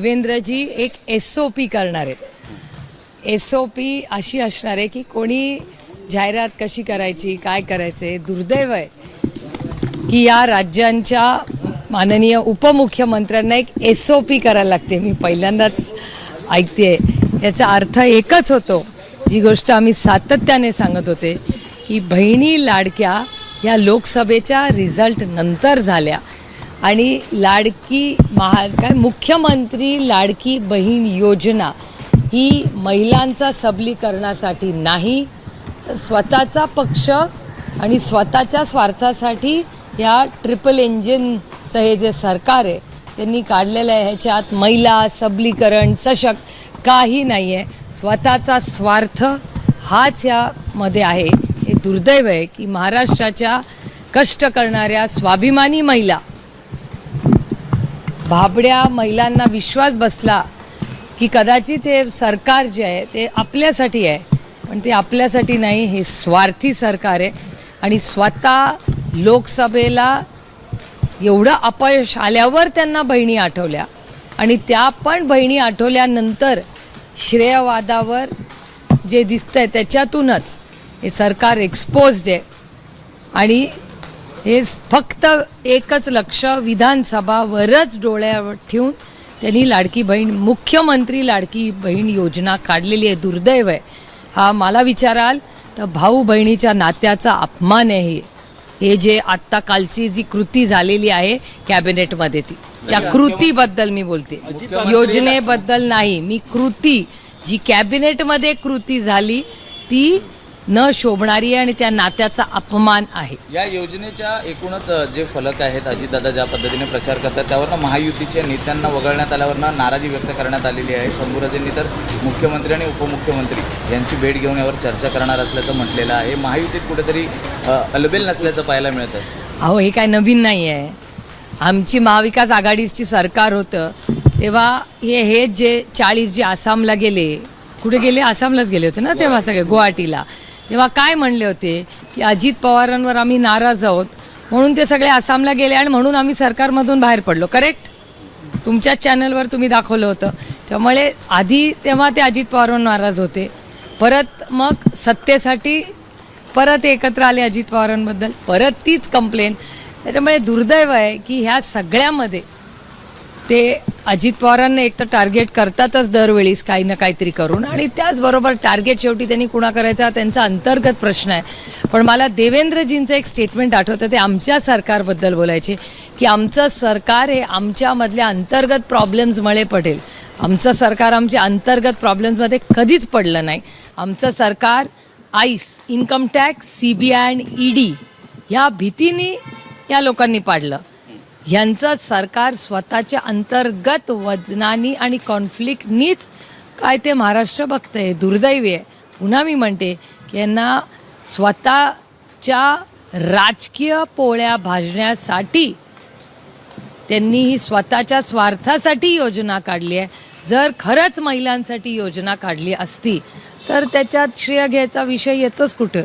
देवेंद्रजी एक S O P करणार. आहेत एस ओ पी अशी असणार आहे की कोणी जाहिरात कशी करायची काय करायचे दुर्दैव आहे की या राज्यांच्या माननीय उपमुख्यमंत्र्यांना एक एस ओ पी करायला लागते. मी पहिल्यांदाच ऐकते याचा अर्थ एकच होतो जी गोष्ट आम्ही सातत्याने सांगत होते की बहिणी लाडक्या या लोकसभेच्या रिझल्ट नंतर झाल्या. आणि लाडकी महा काय मुख्यमंत्री लाडकी बहीण योजना ही महिलांचा सबलीकरणासाठी नाही तर स्वतःचा पक्ष आणि स्वतःच्या स्वार्थासाठी या ट्रिपल इंजिनचं हे जे सरकार आहे त्यांनी काढलेलं आहे ह्याच्यात महिला सबलीकरण सशक्त काही नाही आहे स्वतःचा स्वार्थ हाच यामध्ये आहे. हे दुर्दैव आहे की महाराष्ट्राच्या कष्ट करणाऱ्या स्वाभिमानी महिला भाबड्या महिलांना विश्वास बसला की कदाचित हे सरकार जे आहे ते आपल्यासाठी आहे पण ते आपल्यासाठी नाही हे स्वार्थी सरकार आहे. आणि स्वतः लोकसभेला एवढं अपयश आल्यावर त्यांना बहिणी आठवल्या. आणि त्या पण बहिणी आठवल्यानंतर श्रेयवादावर जे दिसतंय त्याच्यातूनच हे सरकार एक्सपोज्ड आहे. आणि हे फक्त एकच लक्ष विधानसभावरच डोळ्यावर ठेवून त्यांनी लाडकी बहीण मुख्यमंत्री लाडकी बहीण योजना काढलेली आहे दुर्दैव आहे. हा मला विचाराल तर भाऊ बहिणीच्या नात्याचा अपमान आहे हे. हे जे आत्ता कालची जी कृती झालेली आहे कॅबिनेटमध्ये ती. त्या कृतीबद्दल मी बोलते. योजनेबद्दल नाही मी कृती जी कॅबिनेटमध्ये कृती झाली ती न शोभणारी आहे आणि त्या नात्याचा अपमान आहे. या योजनेच्या एकूणच जे फलक आहेत अजितदादा ज्या पद्धतीने प्रचार करतात त्यावरनं महायुतीच्या नेत्यांना वगळण्यात आल्यावरनं नाराजी व्यक्त करण्यात आलेली आहे. शंभूराजेंनी तर मुख्यमंत्री आणि उपमुख्यमंत्री यांची भेट घेऊन यावर चर्चा करणार असल्याचं म्हटलेलं आहे. महायुतीत कुठेतरी अलबेल नसल्याचं पाहायला मिळतं. अहो हे काय नवीन नाही आहे आमची महाविकास आघाडीची सरकार होतं. तेव्हा हे हे जे चाळीस जे आसामला गेले कुठे गेले? आसामलाच गेले होते ना तेव्हा सगळे गुवाहाटीला. तेव्हा काय म्हणले होते? की अजित पवारांवर आम्ही नाराज आहोत. म्हणून ते सगळे आसामला गेले आणि म्हणून आम्ही सरकारमधून बाहेर पडलो. करेक्ट तुमच्याच चॅनलवर तुम्ही दाखवलं होतं. त्यामुळे आधी तेव्हा ते अजित पवारवर नाराज होते. परत मग सत्तेसाठी परत एकत्र आले अजित पवारांबद्दल. परत तीच कंप्लेन त्याच्यामुळे दुर्दैव आहे की ह्या सगळ्यामध्ये ते अजित पवारांना एक तर टार्गेट करतातच दरवेळीस काही ना काहीतरी करून. आणि त्याचबरोबर टार्गेट शेवटी त्यांनी कुणा करायचा? त्यांचा अंतर्गत प्रश्न आहे. पण मला देवेंद्रजींचं एक स्टेटमेंट आठवतं. ते आमच्या सरकारबद्दल बोलायचे की आमचं सरकार हे आमच्यामधल्या अंतर्गत प्रॉब्लेम्समुळे पडेल. आमचं सरकार आमच्या अंतर्गत प्रॉब्लेम्समध्ये कधीच पडलं नाही. आमचं सरकार ice income tax C B I and E D ह्या भीतीने या लोकांनी पाडलं. ह्यांचं सरकार स्वतःच्या अंतर्गत वजनानी आणि कॉन्फ्लिक्टनीच काय ते महाराष्ट्र बघतंय दुर्दैवी आहे. पुन्हा मी म्हणते की यांना स्वतःच्या राजकीय पोळ्या भाजण्यासाठी त्यांनी ही स्वतःच्या स्वार्थासाठी योजना काढली आहे. जर खरंच महिलांसाठी योजना काढली असती तर त्याच्यात श्रेय घ्यायचा विषय येतोच कुठं?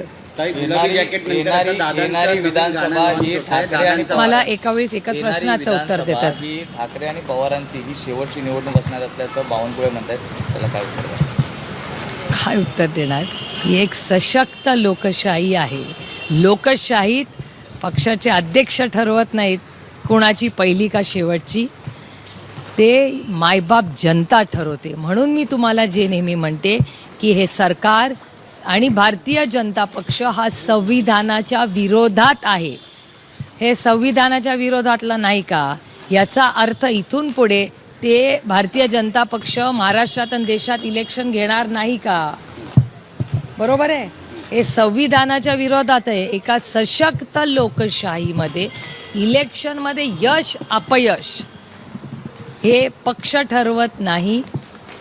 विधानसभा ही. ठाकरे आणि मला एका वेळेस एकाच प्रश्नाचं उत्तर देतात ही ठाकरे आणि पवारांची ही शेवटची निवडणूक असणार असल्याचं बावनकुळे म्हणतात त्याला काय उत्तर? काय उत्तर देणार? ही एक सशक्त लोकशाही आहे. लोकशाहीत पक्षाचे अध्यक्ष ठरवत नाहीत कोणाची पहिली का शेवटची. ते मायबाप जनता ठरवते. म्हणून मी तुम्हाला जे नेहमी म्हणते की हे सरकार आणि भारतीय जनता पक्ष हा संविधानाच्या विरोधात आहे. हे संविधानाच्या विरोधातला नाही का? याचा अर्थ इथून पुढे ते भारतीय जनता पक्ष महाराष्ट्रात आणि देशात इलेक्शन घेणार नाही का? बरोबर आहे? हे संविधानाच्या विरोधात आहे. एका सशक्त लोकशाहीमध्ये इलेक्शनमध्ये यश अपयश हे पक्ष ठरवत नाही.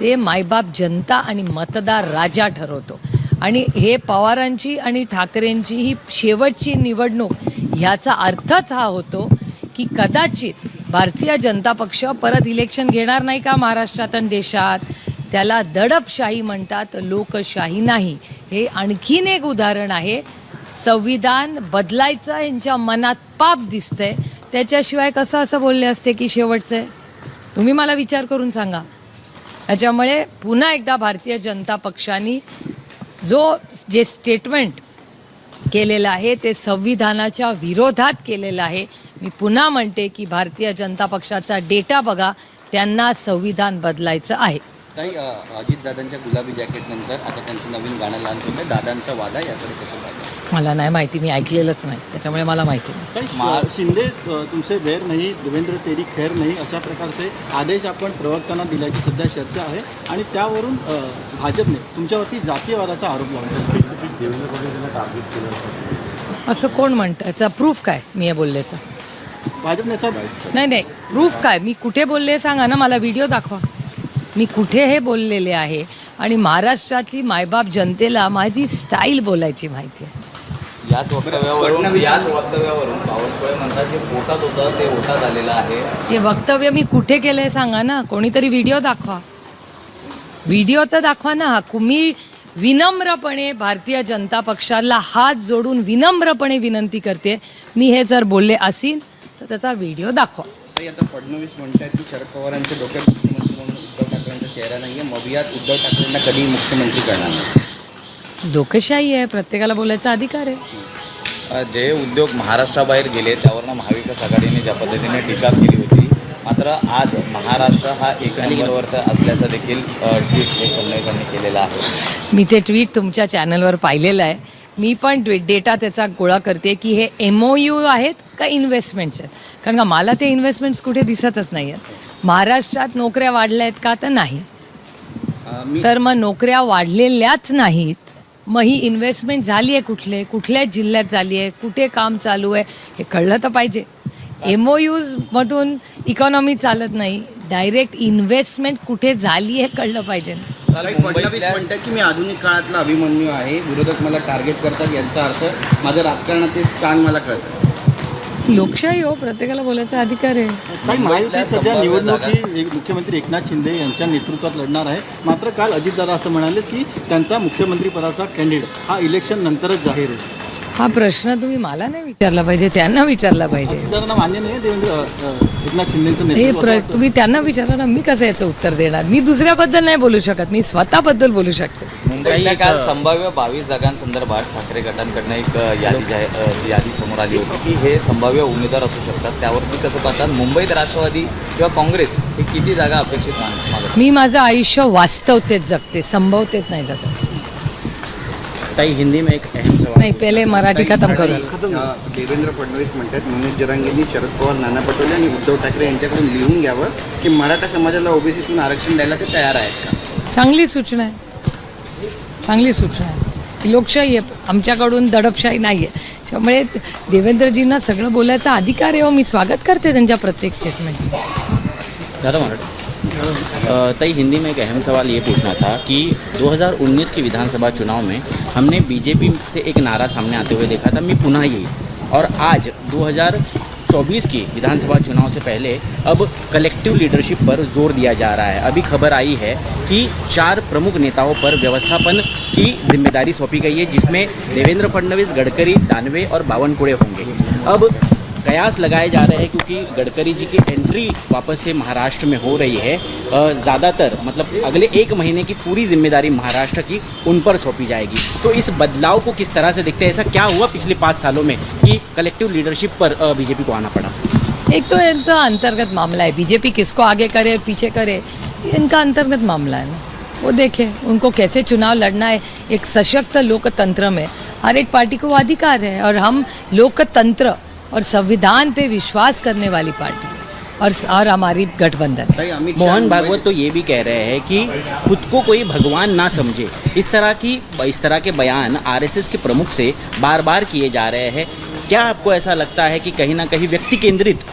ते मायबाप जनता आणि मतदार राजा ठरवतो. आणि हे पवारांची आणि ठाकरेंची ही शेवटची निवडणूक ह्याचा अर्थच हा होतो की कदाचित भारतीय जनता पक्ष परत इलेक्शन घेणार नाही का महाराष्ट्रात आणि देशात? त्याला दडपशाही म्हणतात लोकशाही नाही. हे आणखीन एक उदाहरण आहे. संविधान बदलायचं यांच्या मनात पाप दिसतंय. त्याच्याशिवाय कसं असं बोलले असते की शेवटचं? आहे तुम्ही मला विचार करून सांगा. त्याच्यामुळे पुन्हा एकदा भारतीय जनता पक्षाने जो जे स्टेटमेंट केलेलं आहे ते संविधानाच्या विरोधात केलेलं आहे. मी पुन्हा म्हणते की भारतीय जनता पक्षाचा डेटा बघा त्यांना संविधान बदलायचं आहे. काही अजित दादांच्या गुलाबी जॅकेट नंतर आता त्यांचं नवीन गाणं लॉन्च होतं दादांचा वादा याकडे कसं पाहिजे मला नाही माहिती मी ऐकलेलंच नाही. त्याच्यामुळे मला माहिती नाही. काही शिंदे तुमचे वैर नाही देवेंद्र तेरी खैर नाही अशा प्रकारचे आदेश आपण प्रवक्त्यांना दिल्याची सध्या चर्चा आहे. आणि त्यावरून भाजपने तुमच्यावरती जातीयवादाचा आरोप लावला. असं कोण म्हणतं? याचा प्रूफ काय? मी हे बोलल्याचं भाजपने नाही नाही. प्रूफ काय? मी कुठे बोलले सांगा ना मला व्हिडिओ दाखवा. मी कुठे हे बोललेले आहे? आणि महाराष्ट्रातली मायबाप जनतेला माझी स्टाईल बोलायची माहिती आहे. याच वक्तव्यावरून याच वक्तव्यावरून बावनकुळे म्हणतात जे पोटात होतं ते ओटात आलेलं आहे. हे वक्तव्य मी कुठे केलंय सांगा ना? कोणीतरी व्हिडिओ दाखवा. व्हिडिओ तर दाखवा ना. मी विनम्रपणे भारतीय जनता पक्षाला हात जोडून विनम्रपणे विनंती करते. मी हे जर बोलले असीन तर त्याचा व्हिडिओ दाखवा. आता फडणवीस म्हणतात की शरद पवारांच्या डोक्यात मुख्यमंत्री म्हणून उद्धव ठाकरेंचा चेहरा नाहीये. मबियात उद्धव ठाकरेंना कधी मुख्यमंत्री करणार नाही. लोकशाही आहे प्रत्येकाला बोलायचा अधिकार आहे. जे उद्योग महाराष्ट्राबाहेर गेले त्यावरनं महाविकास आघाडीने ज्या पद्धतीने टीका केली होती मात्र आज महाराष्ट्र हा एक नंबरवरचा असल्याचं देखील ट्विट हे फडणवीसांनी केलेलं आहे. मी ते ट्विट तुमच्या चॅनलवर पाहिलेलं आहे. मी पण डेटा त्याचा गोळा करते की हे एम ओ यू आहेत का इन्व्हेस्टमेंट्स आहेत? कारण का मला ते इन्व्हेस्टमेंट्स कुठे दिसतच नाही आहेत महाराष्ट्रात नोकऱ्या वाढल्या आहेत का तर नाही. तर मग नोकऱ्या वाढलेल्याच नाहीत. मग ही इन्व्हेस्टमेंट झाली आहे कुठले? कुठल्या जिल्ह्यात झाली आहे? कुठे काम चालू आहे? हे कळलं तर पाहिजे. एम ओ यूजमधून इकॉनॉमी चालत नाही. डायरेक्ट इन्व्हेस्टमेंट कुठे झाली हे कळलं पाहिजे. फडणवीस म्हणतात की मी आधुनिक काळातला अभिमन्यू आहे. विरोधक मला टार्गेट करतात यांचा अर्थ माझं राजकारणातील स्थान मला कळतं. लोकशाही हो प्रत्येकाला बोलायचा अधिकार आहे. काही महायुतीत सध्या निवडणूक ही एक मुख्यमंत्री एकनाथ शिंदे यांच्या नेतृत्वात लढणार आहे. मात्र काल अजितदादा असं म्हणाले की त्यांचा मुख्यमंत्रीपदाचा कॅन्डिडेट हा इलेक्शन नंतरच जाहीर आहे हा प्रश्न तुम्ही मला नाही विचारला पाहिजे त्यांना विचारला पाहिजे. अजितदादांना मान्य नाही आहे देवेंद्र अ, अ, एकनाथ शिंदेचं हे नेतृत्व प्र असं वाटतं. तुम्ही त्यांना विचारा ना मी कसं याचं उत्तर देणार? मी दुसऱ्याबद्दल नाही बोलू शकत मी स्वतःबद्दल बोलू शकते. मुंबईतल्या काल संभाव्य बावीस जागांसंदर्भात ठाकरे गटांकडनं एक यादी जाहीर यादी समोर आली होती की हे संभाव्य उमेदवार असू शकतात. त्यावरती कसं पाहतात? मुंबईत राष्ट्रवादी किंवा काँग्रेस हे किती जागा अपेक्षित मी माझं आयुष्य वास्तवतेत जगते संभवतेत नाही जगत. ताई हिंदी में एक अहम सवाल नाही पहिले मराठी खतम करू. देवेंद्र फडणवीस म्हणतात मनोज जरांगेंनी शरद पवार नाना पटोले आणि उद्धव ठाकरे यांच्याकडून लिहून घ्यावं की मराठा समाजाला ओबीसीतून आरक्षण द्यायला ते तयार आहेत का? चांगली सूचना आहे. चांगली सूचना आहे. लोकशाही आहे आमच्याकडून दडपशाही नाही आहे त्यामुळे देवेंद्रजींना सगळं बोलायचा अधिकार आहे हो. मी स्वागत करते त्यांच्या प्रत्येक स्टेटमेंटचं दादा मराठ तई हिंदी में एक अहम सवाल ये पूछना था कि 2019 के विधानसभा चुनाव में हमने बीजेपी से एक नारा सामने आते हुए देखा था मैं पुनः यही और आज 2024 की विधानसभा चुनाव से पहले अब कलेक्टिव लीडरशिप पर ज़ोर दिया जा रहा है। अभी खबर आई है कि चार प्रमुख नेताओं पर व्यवस्थापन की ज़िम्मेदारी सौंपी गई है, जिसमें देवेंद्र फडणवीस, गडकरी, दानवे और बावनकुड़े होंगे। अब कयास लगाए जा रहे हैं क्योंकि गडकरी जी की एंट्री वापस से महाराष्ट्र में हो रही है। ज़्यादातर मतलब अगले एक महीने की पूरी ज़िम्मेदारी महाराष्ट्र की उन पर सौंपी जाएगी। तो इस बदलाव को किस तरह से देखते हैं? ऐसा क्या हुआ पिछले पाँच सालों में कि कलेक्टिव लीडरशिप पर बीजेपी को आना पड़ा? एक तो इनका अंतर्गत मामला है। बीजेपी किसको आगे करे, पीछे करे, इनका अंतर्गत मामला है ना। वो देखें, उनको कैसे चुनाव लड़ना है। एक सशक्त लोकतंत्र में हर एक पार्टी को अधिकार है और हम लोकतंत्र और संविधान पे विश्वास करने वाली पार्टी और और हमारी गठबंधन। मोहन भागवत तो ये भी कह रहे हैं कि खुद को कोई भगवान ना समझे। इस तरह की इस तरह के बयान आरएसएस के प्रमुख से बार बार किए जा रहे हैं। क्या आपको ऐसा लगता है कि कहीं ना कहीं व्यक्ति केंद्रित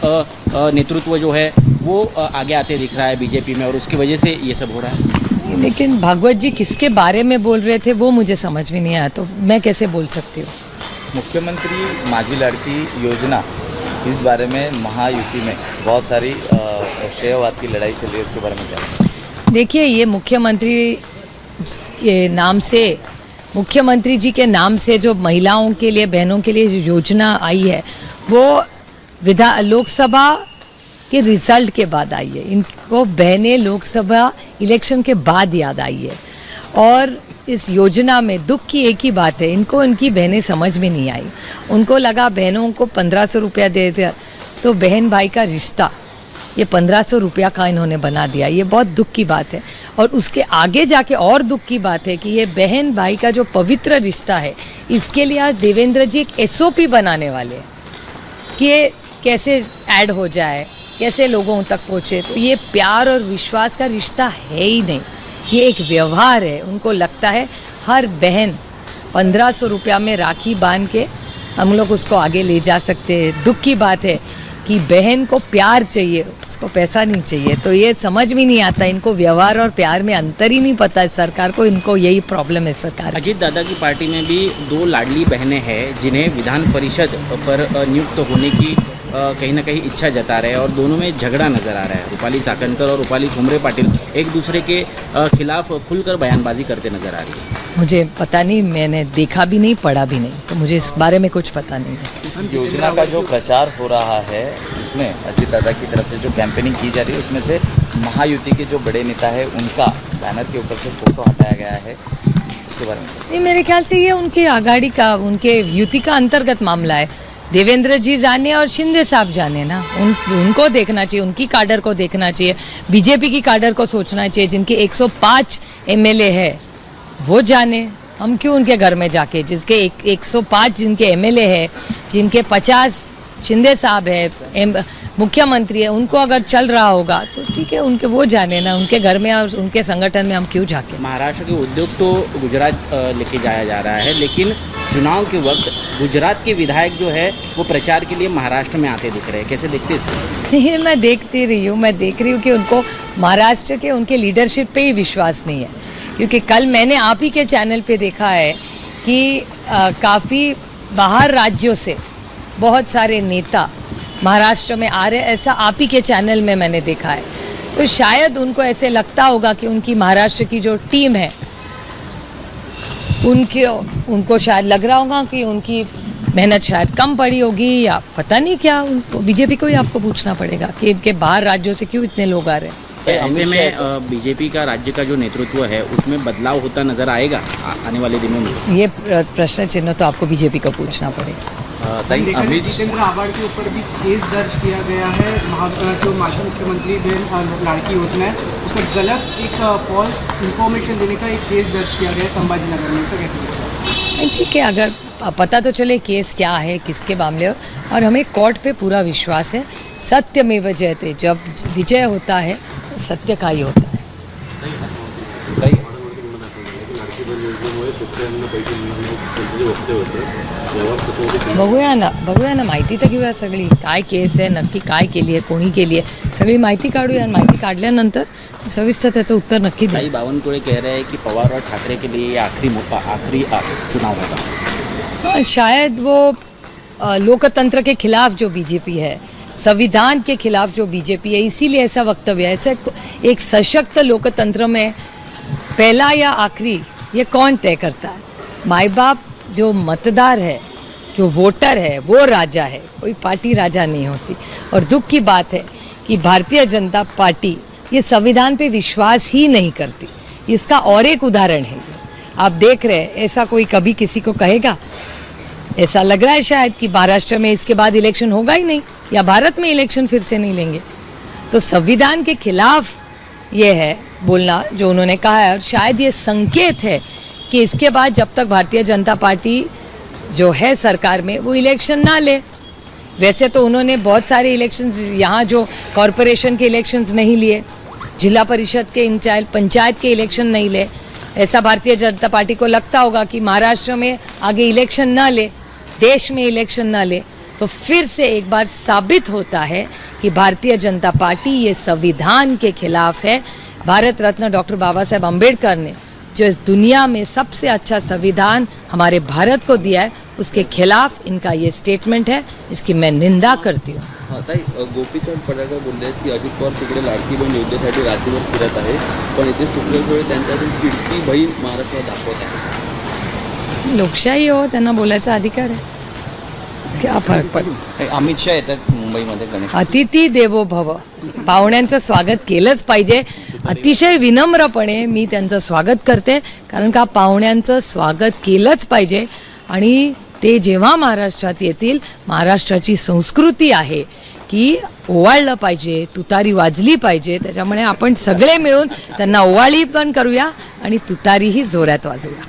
नेतृत्व जो है वो आगे आते दिख रहा है बीजेपी में और उसकी वजह से ये सब हो रहा है? लेकिन भागवत जी किसके बारे में बोल रहे थे वो मुझे समझ में नहीं आया तो मैं कैसे बोल सकती हूँ? मुख्यमंत्री माझी लड़की योजना, इस बारे में महायुति में बहुत सारी श्रेयवाद की लड़ाई चल रही है उसके बारे में क्या? देखिए, ये मुख्यमंत्री के नाम से, मुख्यमंत्री जी के नाम से जो महिलाओं के लिए, बहनों के लिए जो योजना आई है, वो विधा, लोकसभा के रिज़ल्ट के बाद आई है। इन को बहनें लोकसभा इलेक्शन के बाद याद आई है। और इस योजना में दुख की एक ही बात है, इनको इनकी बहनें समझ में नहीं आई। उनको लगा बहनों को पंद्रह सौ रुपया दे दिया तो बहन भाई का रिश्ता, ये पंद्रह सौ रुपया का इन्होंने बना दिया, ये बहुत दुख की बात है। और उसके आगे जाके और दुख की बात है कि ये बहन भाई का जो पवित्र रिश्ता है, इसके लिए आज देवेंद्र जी एक एसओपी बनाने वाले हैं, कि ये कैसे ऐड हो जाए, कैसे लोगों तक पहुँचे। तो ये प्यार और विश्वास का रिश्ता है ही नहीं। ये एक व्यवहार है। उनको लगता है हर बहन पंद्रह सौ रुपया में राखी बाँध के हम लोग उसको आगे ले जा सकते हैं। दुख की बात है कि बहन को प्यार चाहिए, उसको पैसा नहीं चाहिए। तो ये समझ में नहीं आता, इनको व्यवहार और प्यार में अंतर ही नहीं पता है। सरकार को इनको यही प्रॉब्लम है सरकार। अजीत दादा की पार्टी में भी दो लाडली बहनें हैं, जिन्हें विधान परिषद पर नियुक्त होने की कहीं ना कहीं इच्छा जता रहे हैं और दोनों में झगड़ा नज़र आ रहा है। रूपाली चाकणकर और रूपाली ठुमरे पाटिल एक दूसरे के खिलाफ खुलकर बयानबाजी करते नज़र आ रही है। मुझे पता नहीं मैंने देखा भी नहीं पढ़ा भी नहीं तो मुझे इस बारे में कुछ पता नहीं है। इस योजना का जो प्रचार हो रहा है उसमें अजीत दादा की तरफ़ से जो कैंपेनिंग की जा रही है उसमें से महायुति के जो बड़े नेता है उनका बैनर के ऊपर से फ़ोटो हटाया गया है। उसके बारे में ये मेरे ख्याल से ये उनके आगाड़ी का उनके युति का अंतर्गत मामला है। देवेंद्र जी जाने और शिंदे साहब जाने ना। उन उनको देखना चाहिए उनकी काडर को देखना चाहिए बीजेपी की काडर को सोचना चाहिए जिनके 105 एमएलए है वो जाने। हम क्यों उनके घर में जाके जिसके एक, 105 जिनके एमएलए है जिनके 50 शिंदे साहब है मुख्यमंत्री है उनको अगर चल रहा होगा तो ठीक है उनके वो जाने ना उनके घर में और उनके संगठन में हम क्यों जाके महाराष्ट्र के उद्योग तो गुजरात लेके जाया जा रहा है लेकिन चुनाव के वक्त गुजरात के विधायक जो है वो प्रचार के लिए महाराष्ट्र में आते दिख रहे हैं। कैसे देखते हैं मैं देखती रही हूँ मैं देख रही हूँ कि उनको महाराष्ट्र के उनके लीडरशिप पे ही विश्वास नहीं है। क्योंकि कल मैंने आप ही के चैनल पे देखा है कि काफ़ी बाहर राज्यों से बहुत सारे नेता महाराष्ट्र में आ रहे ऐसा आप ही के चैनल में मैंने देखा है। तो शायद उनको ऐसे लगता होगा कि उनकी महाराष्ट्र की जो टीम है उनके उनको शायद लग रहा होगा कि उनकी मेहनत शायद कम पड़ी होगी या पता नहीं क्या उनको बीजेपी को ही आपको पूछना पड़ेगा कि इनके बाहर राज्यों से क्यों इतने लोग आ रहे हैं। ऐसे में बीजेपी का राज्य का जो नेतृत्व है उसमें बदलाव होता नज़र आएगा आने वाले दिनों में? ये प्रश्न चिन्ह तो आपको बीजेपी को पूछना पड़ेगा। जितेंद्र आव्हाड के ऊपर भी केस दर्ज किया गया है। महा जो माजी मुख्यमंत्री बहन लाड़की योजना है उसमें गलत एक फॉल्स इंफॉर्मेशन देने का एक केस दर्ज किया गया है संभाजीनगर में। इसे कैसे नहीं, ठीक है अगर पता तो चले केस क्या है किसके मामले और हमें कोर्ट पे पूरा विश्वास है। सत्य में वजह थे जब विजय होता है तो सत्य का ही होता है। बघूया ना बघूया ना माहिती तर घेऊया सगळी. काय केस आहे नक्की काय केली आहे कोणी केली आहे सगळी माहिती काढूया माहिती काढल्यानंतर सविस्तर त्याचं उत्तर नक्की भाई बावनकुळे कह रहे हैं कि पवार और ठाकरे के लिए ये आखिरी मौका आखिरी आ, चुनाव होगा। हाँ, शायद वो लोकतंत्र के खिलाफ जो बीजेपी है संविधान के खिलाफ जो बीजेपी है इसीलिए ऐसा वक्तव्य है। ऐसे एक सशक्त लोकतंत्र में पहला या आखिरी ये कौन तय करता है? माई बाप जो मतदार है, जो वोटर है, वो राजा है। कोई पार्टी राजा नहीं होती। और दुख की बात है कि भारतीय जनता पार्टी ये संविधान पे विश्वास ही नहीं करती। इसका और एक उदाहरण है। आप देख रहे हैं, ऐसा कोई कभी किसी को कहेगा? ऐसा लग रहा है शायद कि महाराष्ट्र में इसके बाद इलेक्शन होगा ही नहीं, या भारत में इलेक्शन फिर से नहीं लेंगे। तो संविधान के खिलाफ ये है बोलना जो उन्होंने कहा है। और शायद ये संकेत है कि इसके बाद जब तक भारतीय जनता पार्टी जो है सरकार में, वो इलेक्शन ना ले। वैसे तो उन्होंने बहुत सारे इलेक्शंस, यहाँ जो कॉरपोरेशन के इलेक्शंस नहीं लिए, जिला परिषद के इंचार्ज पंचायत के इलेक्शन नहीं ले। ऐसा भारतीय जनता पार्टी को लगता होगा कि महाराष्ट्र में आगे इलेक्शन ना ले, देश में इलेक्शन ना ले। तो फिर से एक बार साबित होता है कि भारतीय जनता पार्टी ये संविधान के खिलाफ है भारत रत्न डॉक्टर बाबा साहेब अम्बेडकर ने जो इस दुनिया में सबसे अच्छा संविधान हमारे भारत को दिया है उसके खिलाफ इनका ये स्टेटमेंट है। इसकी मैं निंदा करती हूँ। हा ताई अ, गोपीचंद पडळकर बोलले आहेत की अजित पवार तिकडे लाडकी बहीण योजनेसाठी राज्यभर फिरत आहे पण इथे सुप्रियासुळे त्यांच्यातील किडकी बहीण महाराष्ट्रात दाखवत आहे. लोकशाही हो त्यांना बोलायचा अधिकार आहे. क्या फरक पडेल अमित शाह येतात मुंबईमध्ये गणेश. अतिथी देवो भव. पाहुण्यांचं स्वागत केलंच पाहिजे. अतिशय विनम्रपणे मी त्यांचं स्वागत करते कारण का पाहुण्यांचं स्वागत केलंच पाहिजे. आणि ते जेव्हा महाराष्ट्रात येतील महाराष्ट्राची संस्कृती आहे की ओवाळलं पाहिजे तुतारी वाजली पाहिजे त्याच्यामुळे आपण सगळे मिळून त्यांना ओवाळी पण करूया आणि तुतारीही जोरात वाजवूया.